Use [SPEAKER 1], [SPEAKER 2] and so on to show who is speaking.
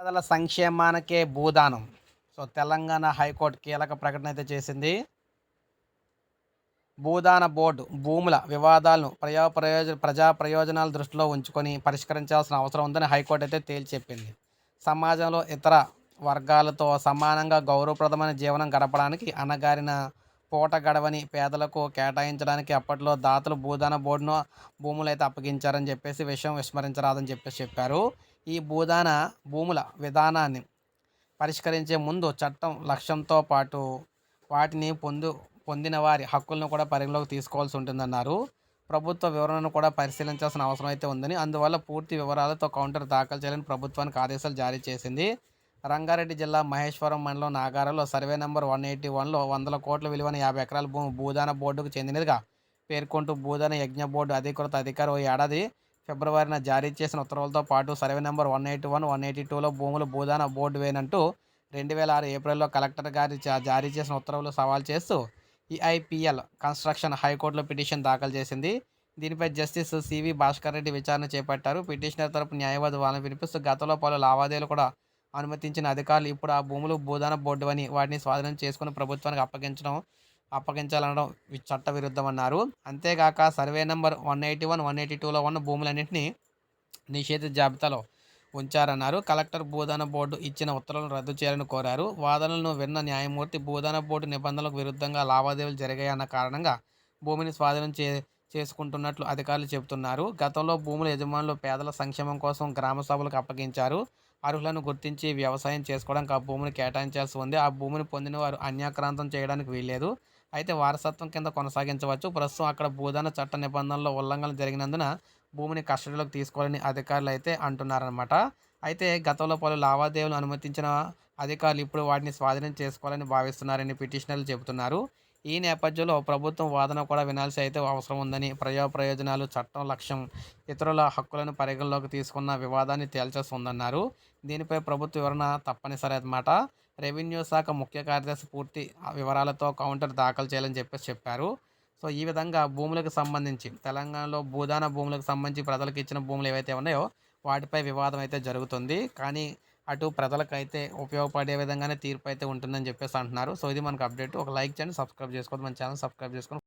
[SPEAKER 1] పేదల సంక్షేమానికే భూదానం. సో తెలంగాణ హైకోర్టు కీలక ప్రకటన అయితే చేసింది. భూదాన బోర్డు భూముల వివాదాలను ప్రజా ప్రయోజన ప్రజా ప్రయోజనాల దృష్టిలో ఉంచుకొని పరిష్కరించాల్సిన అవసరం ఉందని హైకోర్టు అయితే తేల్చి చెప్పింది సమాజంలో ఇతర వర్గాలతో సమానంగా గౌరవప్రదమైన జీవనం గడపడానికి అణగారిన పూట గడవని పేదలకు కేటాయించడానికి అప్పట్లో దాతలు భూదాన బోర్డును భూములు అయితే అప్పగించారని చెప్పేసి విషయం విస్మరించరాదని చెప్పేసి చెప్పారు. ఈ భూదాన భూముల విధానాన్ని పరిష్కరించే ముందు చట్టం లక్ష్యంతో పాటు వాటిని పొందు పొందిన వారి హక్కులను కూడా పరిగణలోకి తీసుకోవాల్సి ఉంటుందన్నారు. ప్రభుత్వ వివరణను కూడా పరిశీలించాల్సిన అవసరం అయితే ఉందని అందువల్ల పూర్తి వివరాలతో కౌంటర్ దాఖలు చేయాలని ప్రభుత్వానికి ఆదేశాలు జారీ చేసింది. రంగారెడ్డి జిల్లా మహేశ్వరం మండలం నాగారంలో సర్వే నెంబర్ వన్ ఎయిటీ వన్లో వందల కోట్ల విలువైన యాభై ఎకరాల భూమి భూదాన బోర్డుకు చెందినదిగా పేర్కొంటూ భూదాన యజ్ఞ బోర్డు అధికృత అధికారి ఓ ఏడాది ఫిబ్రవరిన జారీ చేసిన ఉత్తర్వులతో పాటు survey number one eighty one one eighty టూలో భూములు భూదాన బోర్డు వేనంటూ రెండు వేల ఆరు ఏప్రిల్లో కలెక్టర్ గారి జారీ చేసిన ఉత్తర్వులు సవాల్ చేస్తూ ఈఐపిఎల్ కన్స్ట్రక్షన్ హైకోర్టులో పిటిషన్ దాఖలు చేసింది. దీనిపై జస్టిస్ సివి భాస్కర్ రెడ్డి విచారణ చేపట్టారు. పిటిషనర్ తరపు న్యాయవాది వాళ్ళని వినిపిస్తూ గతంలో పలు లావాదేవీలు కూడా అనుమతించిన అధికారులు ఇప్పుడు ఆ భూములు భూదాన బోర్డు అని వాటిని స్వాధీనం చేసుకుని ప్రభుత్వానికి అప్పగించడం అప్పగించాలనడం చట్ట విరుద్ధమన్నారు అంతేగాక survey number one eighty one one eighty టూలో ఉన్న భూములన్నింటినీ నిషేధిత జాబితాలో ఉంచారన్నారు. కలెక్టర్ భూదాన బోర్డు ఇచ్చిన ఉత్తర్వులను రద్దు చేయాలని కోరారు. వాదనలను విన్న న్యాయమూర్తి భూదాన బోర్డు నిబంధనలకు విరుద్ధంగా లావాదేవీలు జరిగాయన్న కారణంగా భూమిని స్వాధీనం చే చేసుకుంటున్నట్లు అధికారులు చెబుతున్నారు. గతంలో భూముల యజమానులు పేదల సంక్షేమం కోసం గ్రామ సభలకు అప్పగించారు. అర్హులను గుర్తించి వ్యవసాయం చేసుకోవడానికి ఆ భూమిని కేటాయించాల్సి ఉంది. ఆ భూమిని పొందిన వారు అన్యాక్రాంతం చేయడానికి వీల్లేదు. అయితే వారసత్వం కింద కొనసాగించవచ్చు. ప్రస్తుతం అక్కడ భూదాన చట్ట నిబంధనల్లో ఉల్లంఘన జరిగినందున భూమిని కస్టడీలోకి తీసుకోవాలని అధికారులు అయితే అంటున్నారనమాట అయితే గతంలో పలు లావాదేవీలు అనుమతించిన అధికారులు ఇప్పుడు వాటిని స్వాధీనం చేసుకోవాలని భావిస్తున్నారని పిటిషనర్లు చెబుతున్నారు. ఈ నేపథ్యంలో ప్రభుత్వం వాదన కూడా వినాల్సి అయితే అవసరం ఉందని ప్రజా ప్రయోజనాలు చట్టం లక్ష్యం ఇతరుల హక్కులను పరిగణలోకి తీసుకున్న వివాదాన్ని తేల్చేసి ఉందన్నారు దీనిపై ప్రభుత్వ వివరణ తప్పనిసరి అన్నమాట. రెవెన్యూ శాఖ ముఖ్య కార్యదర్శి పూర్తి వివరాలతో కౌంటర్ దాఖలు చేయాలని చెప్పేసి చెప్పారు. సో ఈ విధంగా భూములకు సంబంధించి తెలంగాణలో భూదాన భూములకు సంబంధించి ప్రజలకు ఇచ్చిన భూములు ఏవైతే ఉన్నాయో వాటిపై వివాదం అయితే జరుగుతుంది. కానీ అటు ప్రజలకైతే ఉపయోగపడే విధంగానే తీర్పు అయితే ఉంటుందని చెప్పేసి అంటున్నారు. సో ఇది మనకు అప్డేట్. ఒక లైక్ చేయండి సబ్స్క్రైబ్ చేసుకోవద్దు. మన ఛానల్ సబ్స్క్రైబ్ చేసుకొని